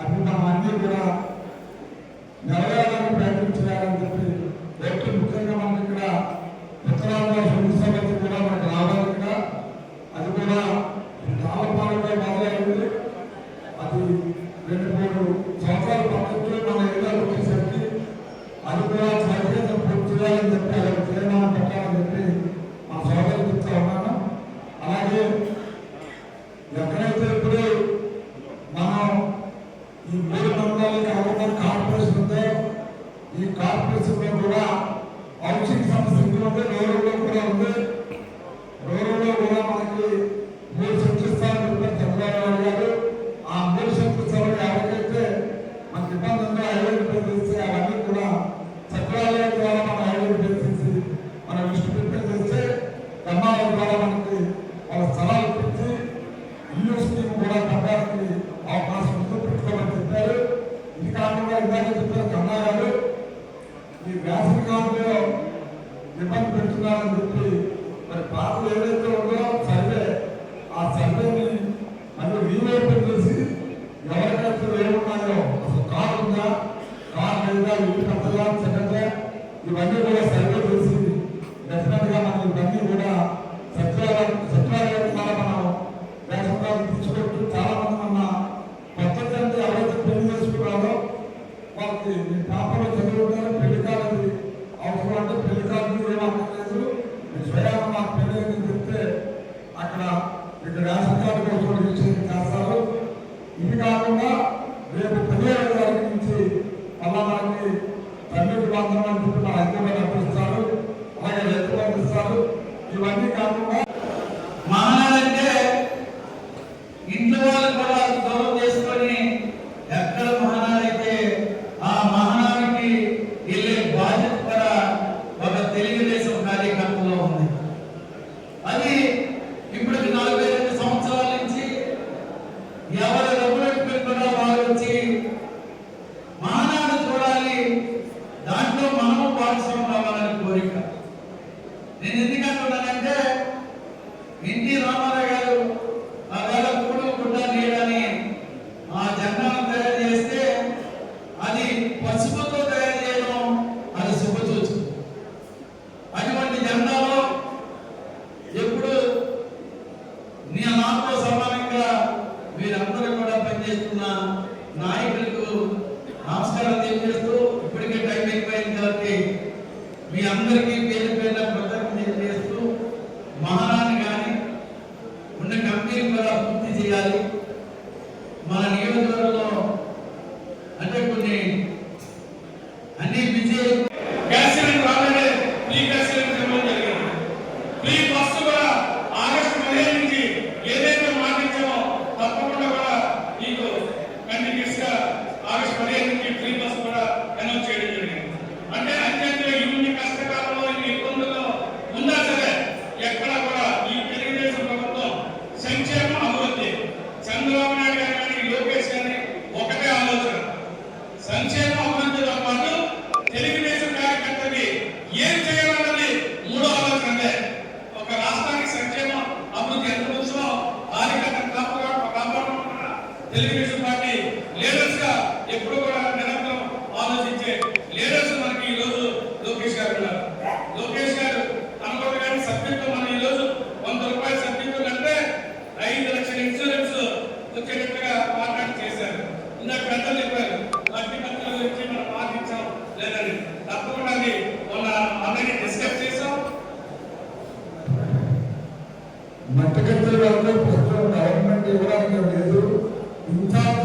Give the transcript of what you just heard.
అవి మనం కూడా నెరవేరాలని ప్రయత్నం చేయాలని చెప్పి రేపు ముఖ్యంగా మనకి ఇక్కడ ఉత్తరాంధ్ర శుద్ధి కూడా మనకు రావాలి ఇక్కడ అది కూడా కాలపాలనలో మొదలైంది. అది రెండు మూడు సంవత్సరాలు పక్కకి మన ఏరియాలో వచ్చేసరికి అది కూడా సరిగ్గా పూర్తి చేయాలని చెప్పి అది పెట్టాలని చెప్పి మా సోదరు చెప్తా ఉన్నాను అలాగే ఎక్కడైతే ఇప్పుడు మనం ఈ మూడు మండలాలకి కార్పొరేషన్ ఉందో ఈ కార్పొరేషన్లో కూడా హౌసింగ్ సమస్య ఇంకా ఉంది రూరల్లో కూడా ఉంది రూరల్లో కూడా మనకి మూడు సెంట్లు చంద్రబాబు గారు. ఆ మూడు సెంట్లు ఎవరికైతే మనకి ఇబ్బంది ఉందో ఐడెంటిఫై చేసి అవన్నీ కూడా సచివాలయం ద్వారా మనం ఐడెంటిఫై చేసి మనం లిస్ట్ ప్రిపేర్ చేస్తే ఎంఆర్ఓ ద్వారా మనకి వాళ్ళ స్థలాలు ఇప్పించి ఇల్లు స్కీమ్ కూడా కట్టడానికి అవకాశం ఇది కాకుండా ఇందాక చెప్పారు కన్నా ఈ వేసవి కాలంలో ఇబ్బంది పెడుతున్నారని చెప్పి మరి పాటలు ఏదైతే ఉందో సర్వే ఆ సర్వేని మళ్ళీ రీఓపెన్ చేసి ఎవరికైతే ఏమున్నాయో అసలు కారు ఉందా కారు లేదా ఇల్లు పెద్దగా చక్కగా ఇవన్నీ కూడా సర్వే చేసి డెఫినెట్గా మనం ఇవన్నీ కూడా సచివాలయం సచివాలయం ద్వారా పాపలో చదువుకుంటారో పెళ్ళి కాలేదు అవసరం అంటే పెళ్ళి కాదు ఏమక్కర్లేదు మీ స్వయాన్ని చెప్తే అక్కడ ఇక్కడ రేషన్ కార్డు కోసం రిజిస్ట్రేషన్ చేస్తారు ఇవి కాకుండా రేపు పదిహేడు తారీఖు నుంచి మళ్ళా తల్లికి బంధం అని చెప్పి హైదరాబాద్ పంపిస్తారు అలాగే రైతు పంపిస్తారు ఇవన్నీ కాకుండా మహానాడంటే ఇంట్లో వాళ్ళు కూడా గౌరవం చేసుకొని ఎక్కడ మహానాడైతే ఆ మహానాడికి వెళ్ళే బాధ్యత కూడా ఒక తెలుగుదేశం కార్యకర్తలో ఉంది అది ఇప్పటికి నలభై రెండు సంవత్సరాల నుంచి ఎవరు డబ్బులు కూడా వారు వచ్చి మహానాడు చూడాలి దాంట్లో మనము భాగస్వామి కోరిక నేను ఎందుకంటున్నానంటే ఎన్టీ రామారావు గారు ఆ వేళ కూడు గుడ్డ నీడని ఆ జెండాను తయారు చేస్తే అది పసుపుతో తయారు చేయడం అది శుభసూచన. అటువంటి జెండాలో ఎప్పుడు నీ నాతో సమానంగా మీరందరూ కూడా పనిచేస్తున్న నాయకులు మీ అందరికీ పేరు పేరున తెలుగుదేశం పార్టీ లీడర్స్గా ఎప్పుడు కూడా నిరంతరం ఆలోచించే లీడర్స్ మనకి ఈ రోజు లోకేష్ గారు ఉన్నారు. లోకేష్ గారు అనుకోవడం కానీ సభ్యుత్వం మనం ఈ రోజు వంద రూపాయల సభ్యత్వం అంటే ఐదు లక్షల ఇన్సూరెన్స్ వచ్చేటట్టుగా మాట్లాడి చేశారు. ఇందాక పెద్దలు చెప్పారు మట్టి పత్రాల గురించి మనం పాటించాం లేదని. తప్పకుండా అది మొన్న అందరికీ డిస్కస్ చేసాం మట్టగట్టలు అందరూ ప్రస్తుతం గవర్నమెంట్ ఇవ్వడానికి లేదు. ఇన్ఛార్జ్